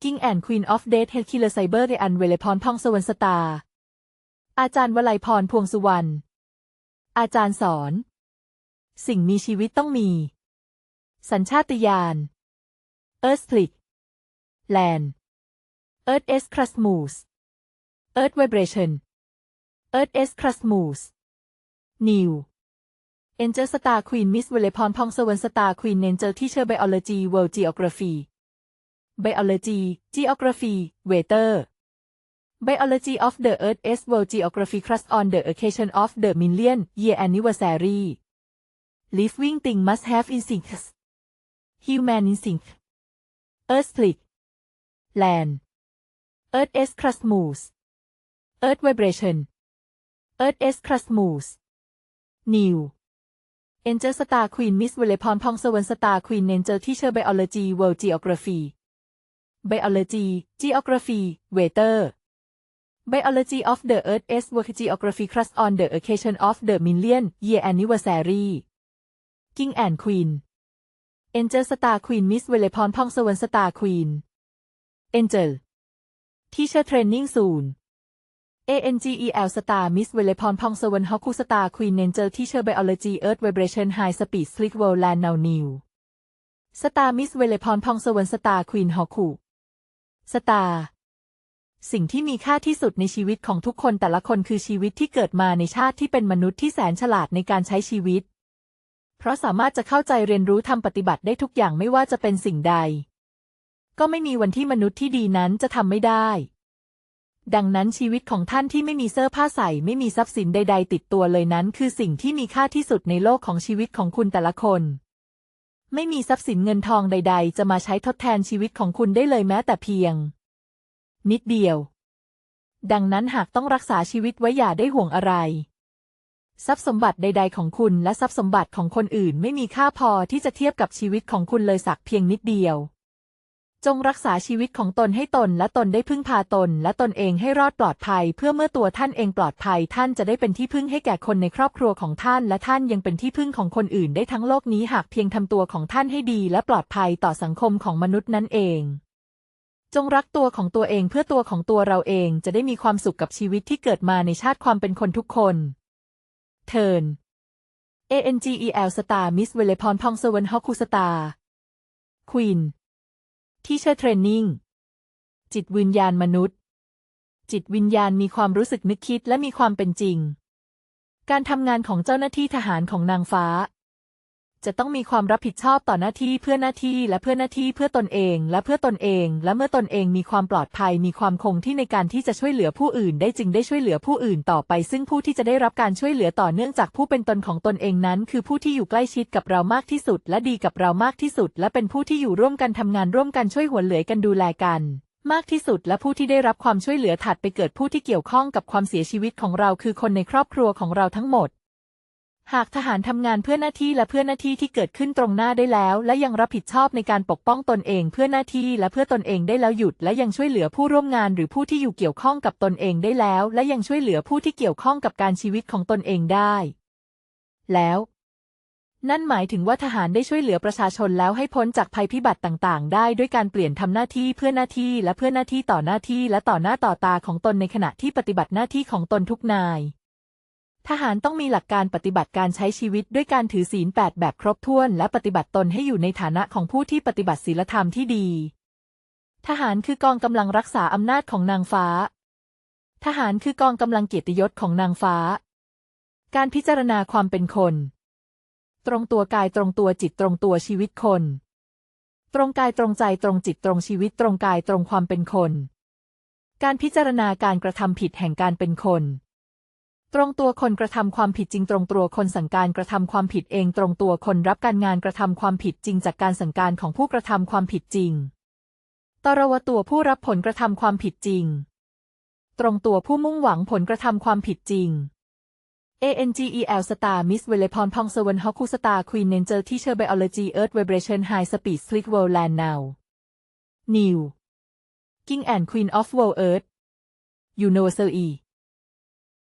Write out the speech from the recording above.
King and Queen of Death Head Killer Cyber เรอันเวเลพรพองสวรรณสตาร์อาจารย์วลัยพรพวงสุวรรณ อาจารย์สอน สิ่งมีชีวิตต้องมี สัญชาตญาณ Earth Click Land Earth S Cosmos Earth Vibration Earth S Cosmos New Angel Star Queen Miss เวเลพรพองสวรรณสตาร์ Queen Angel Teacher Biology World Geography Biology Geography Weather Biology of the Earth S World Geography Class on the occasion of the million year anniversary Living thing must have instincts Human instinct Earth split Land Earth S Cosmos Earth vibration Earth S Cosmos New Angel Star Queen Miss เวเลพรพองสวรรณสตาร์ Queen Angel Teacher Biology World Geography Biology Geography Weather Biology of the Earth S World Geography Class on the occasion of the million year anniversary King and Queen Angel Star Queen Miss เวเลพรพองสวรรณสตาร์ Queen Angel Teacher Training Soon ANGEL Star Miss เวเลพรพองสวรรณฮอกคูสตาร์ Queen Angel Teacher Biology Earth Vibration High Speed Slick World Land Now New Star Miss เวเลพรพองสวรรณสตาร์ Queen ฮอกคู สตาร์สิ่งที่มีค่าที่สุดในชีวิตของทุกคนแต่ละคนคือชีวิตที่เกิดมาในชาติที่เป็นมนุษย์ที่แสนฉลาดในการใช้ชีวิต เพราะสามารถจะเข้าใจเรียนรู้ทำปฏิบัติได้ทุกอย่างไม่ว่าจะเป็นสิ่งใด ก็ไม่มีวันที่มนุษย์ที่ดีนั้นจะทำไม่ได้ ดังนั้นชีวิตของท่านที่ไม่มีเสื้อผ้าใส่ไม่มีทรัพย์สินใด ๆ ติดตัวเลยนั้น คือสิ่งที่มีค่าที่สุดในโลกของชีวิตของคุณแต่ละคน ไม่มีทรัพย์สินเงินทองใด ๆ จะมาใช้ทดแทนชีวิตของคุณได้เลยแม้แต่เพียง นิดเดียว ดังนั้นหากต้องรักษาชีวิตไว้อย่าได้ห่วงอะไร ทรัพย์สมบัติใด ๆ ของคุณและทรัพย์สมบัติของคนอื่นไม่มีค่าพอที่จะเทียบกับชีวิตของคุณเลยสักเพียงนิดเดียว จงรักษาชีวิตของตนให้ตนและตนได้พึ่งพาตน และตนเองให้รอดปลอดภัย เพื่อเมื่อตัวท่านเองปลอดภัย ท่านจะได้เป็นที่พึ่งให้แก่คนในครอบครัวของท่าน และท่านยังเป็นที่พึ่งของคนอื่นได้ทั้งโลกนี้หากเพียงทำตัวของท่านให้ดี และปลอดภัยต่อสังคมของมนุษย์นั่นเอง จงรักตัวของตัวเองเพื่อตัวของตัวเราเองจะได้มีความสุขกับชีวิตที่เกิดมาในชาติความเป็นคนทุกคน เทิร์น ANGEL Star Miss เวเลพรพองสวรรณฮอคูสตาร์ ที่เชื่อเทรนนิ่ง จิตวิญญาณมนุษย์ จิตวิญญาณมีความรู้สึกนึกคิดและมีความเป็นจริง การทำงานของเจ้าหน้าที่ทหารของนางฟ้า จะต้องมีความรับผิดชอบต่อหน้าที่เพื่อหน้าที่และเพื่อหน้าที่เพื่อตนเอง และเพื่อตนเอง และเมื่อตนเองมีความปลอดภัยมีความคงที่ในการที่จะช่วยเหลือผู้อื่น ได้จึงได้ช่วยเหลือผู้อื่นต่อไป ซึ่งผู้ที่จะได้รับการช่วยเหลือต่อเนื่องจากผู้เป็นตนของตนเองนั้น คือผู้ที่อยู่ใกล้ชิดกับเรามากที่สุด และดีกับเรามากที่สุด และเป็นผู้ที่อยู่ร่วมกันทำงานร่วมกันช่วยหัวเหลือกันดูแลกันมากที่สุดและผู้ที่ได้รับความช่วยเหลือถัดไปเกิดผู้ที่เกี่ยวข้องกับความเสียชีวิตของเราคือคนในครอบครัวของเราทั้งหมด หากทหารทำงานเพื่อหน้าที่และเพื่อหน้าที่ที่เกิดขึ้นตรงหน้าได้แล้ว และยังรับผิดชอบในการปกป้องตนเองเพื่อหน้าที่และเพื่อตนเองได้แล้วหยุด และยังช่วยเหลือผู้ร่วมงานหรือผู้ที่อยู่เกี่ยวข้องกับตนเองได้แล้ว และยังช่วยเหลือผู้ที่เกี่ยวข้องกับการชีวิตของตนเองได้ แล้ว นั่นหมายถึงว่าทหารได้ช่วยเหลือประชาชนแล้วให้พ้นจากภัยพิบัติต่างๆ ได้ด้วยการเปลี่ยนทำหน้าที่เพื่อหน้าที่และเพื่อหน้าที่ต่อหน้าที่และต่อหน้าต่อตาของตนในขณะที่ปฏิบัติหน้าที่ของตนทุกนาย ทหารต้องมีหลักการปฏิบัติการใช้ชีวิตด้วยการถือศีลแปดแบบครบถ้วนและปฏิบัติตนให้อยู่ในฐานะของผู้ที่ปฏิบัติศีลธรรมที่ดี ทหารคือกองกำลังรักษาอำนาจของนางฟ้า ทหารคือกองกำลังเกียรติยศของนางฟ้า การพิจารณาความเป็นคน ตรงตัวกายตรงตัวจิตตรงตัวชีวิตคน ตรงกายตรงใจตรงจิตตรงชีวิตตรงกายตรงความเป็นคน การพิจารณาการกระทำผิดแห่งการเป็นคน ตรงตัวคนกระทำความผิดจริงตรงตัวคนสั่งการกระทำความผิดเองตรงตัวคนรับการงานกระทำความผิดจริงจากการสั่งการของผู้กระทำความผิดจริง ตรวตัวผู้รับผลกระทำความผิดจริง ตรงตัวผู้มุ่งหวังผลกระทำความผิดจริง ANGEL Star Miss เวเลพรพองสวรรณฮอกคูสตาร์ Queen Angel Teacher Biology Earth Vibration High Speed Slick World Land Now New King and Queen of World Earth Universal E